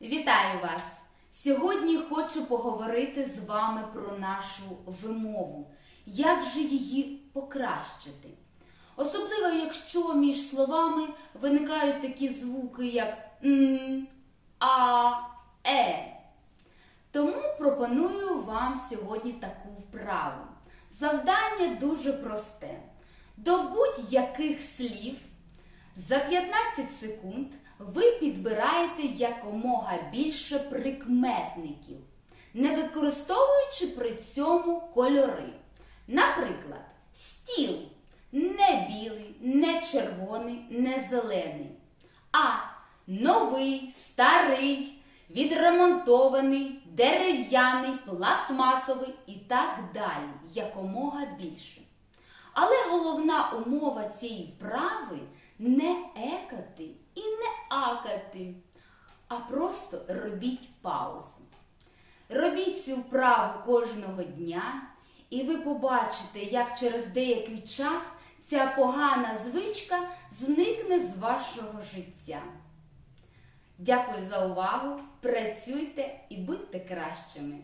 Вітаю вас! Сьогодні хочу поговорити з вами про нашу вимову. Як же її покращити? Особливо, якщо між словами виникають такі звуки, як м, а, е. Тому пропоную вам сьогодні таку вправу. Завдання дуже просте. До будь-яких слів за 15 секунд ви підбираєте якомога більше прикметників, не використовуючи при цьому кольори. Наприклад, стіл не білий, не червоний, не зелений, а новий, старий, відремонтований, дерев'яний, пластмасовий і так далі, якомога більше. Але головна умова цієї вправи не екати і не акати, а просто робіть паузу. Робіть цю вправу кожного дня, і ви побачите, як через деякий час ця погана звичка зникне з вашого життя. Дякую за увагу! Працюйте і будьте кращими!